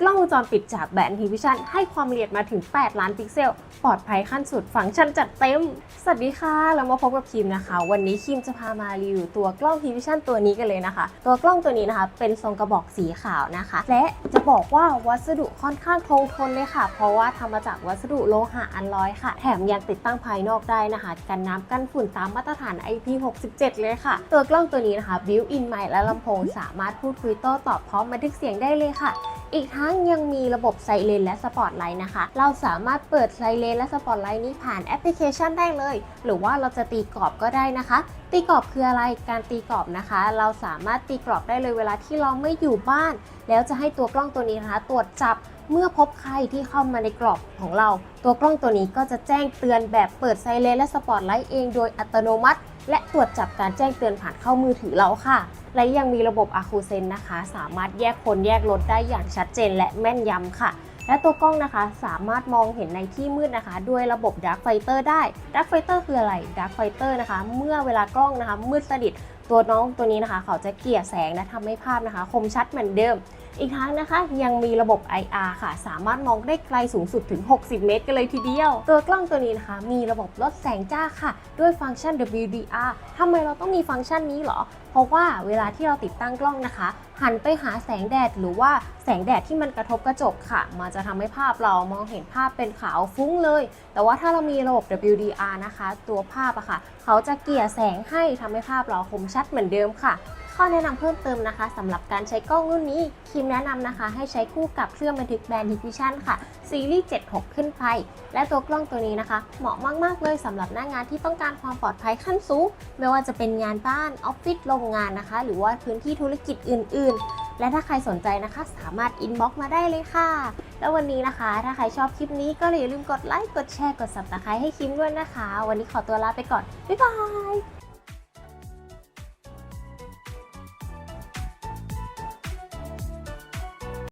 กล้องวงจรปิดจากแบรนด์ทีวิชั่นให้ความละเอียดมาถึง 8 ล้านพิกเซล ปลอดภัยขั้นสุดฟังก์ชันจัดเต็ม สวัสดีค่ะ เรามาพบกับคิมนะคะ วันนี้คิมจะพามารีวิวตัวกล้องทีวิชั่นตัวนี้กันเลยนะคะ ตัวกล้องตัวนี้นะคะ เป็นทรงกระบอกสีขาวนะคะ และจะบอกว่าวัสดุค่อนข้างคงทนเลยค่ะ เพราะว่าทำมาจากวัสดุโลหะอันลอยค่ะ แถมยังติดตั้งภายนอกได้นะคะ กันน้ำกันฝุ่นตามมาตรฐาน IP67 เลยค่ะ ตัวกล้องตัวนี้นะคะบิวอินใหม่และลำโพงสามารถพูดคุยโต้ตอบพร้อมบันทึกเสียงได้เลยค่ะ อีกทั้งยังมีระบบไซเรนและสปอตไลท์นะคะ เราสามารถเปิดไซเรนและสปอตไลท์นี้ผ่านแอปพลิเคชันได้เลย หรือว่าเราจะตีกรอบก็ได้นะคะ ตีกรอบคืออะไร การตีกรอบนะคะ เราสามารถตีกรอบได้เลยเวลาที่เราไม่อยู่บ้าน แล้วจะให้ตัวกล้องตัวนี้นะคะ ตรวจจับเมื่อพบใครที่เข้ามาในกรอบของเรา ตัวกล้องตัวนี้ก็จะแจ้งเตือนแบบเปิดไซเรนและสปอตไลท์เองโดยอัตโนมัติ และตรวจจับการแจ้งเตือนผ่านเข้ามือถือเราค่ะ และยังมีระบบอะคูเซนนะคะ สามารถแยกคนแยกรถได้อย่างชัดเจนและแม่นยำค่ะ และตัวกล้องนะคะสามารถมองเห็นในที่มืดนะคะ ด้วยระบบ Dark Fighter ได้ Dark Fighter คืออะไร Dark Fighter นะคะ เมื่อเวลากล้องนะคะมืดสนิท ตัวน้องตัวนี้นะคะ เขาจะเกลี่ยแสงและทำให้ภาพนะคะ คมชัดเหมือนเดิม อีกทั้งนะคะยังมีระบบ IR ค่ะ สามารถมองได้ไกลสูงสุดถึง 60 เมตรกันเลยทีเดียว ตัวกล้องตัวนี้นะคะ มีระบบลดแสงจ้าค่ะ ด้วยฟังก์ชัน WDR ทำไมเราต้องมีฟังก์ชันนี้เหรอ เพราะว่าเวลาที่เราติดตั้งกล้องนะคะ หันไปหาแสงแดดหรือว่าแสงแดดที่มันกระทบกระจกค่ะ มันจะทำให้ภาพเรามองเห็นภาพเป็นขาวฟุ้งเลย แต่ว่าถ้าเรามีระบบ WDR นะคะ ตัวภาพอะค่ะ เขาจะเกลี่ยแสงให้ทำให้ภาพเราคมชัดเหมือนเดิมค่ะ ข้อแนะนำเพิ่มเติมนะคะสำหรับการใช้กล้องรุ่นนี้คิมแนะนำนะคะ ให้ใช้คู่กับเครื่องบันทึกแบรนด์ Hikvision ค่ะซีรีส์ 76 ขึ้นไป และตัวกล้องตัวนี้นะคะ เหมาะมากๆเลยสำหรับหน้างานที่ต้องการความปลอดภัยขั้นสูงไม่ว่าจะเป็นงานบ้านออฟฟิศโรงงานนะคะ หรือว่าพื้นที่ธุรกิจอื่น ๆและถ้าใครสนใจนะคะสามารถอินบ็อกมาได้เลยค่ะ แล้ววันนี้นะคะ ถ้าใครชอบคลิปนี้ก็อย่าลืมกดไลค์ กดแชร์ กด subscribe ให้คิมด้วยนะคะ วันนี้ขอตัวลาไปก่อน บ๊ายบาย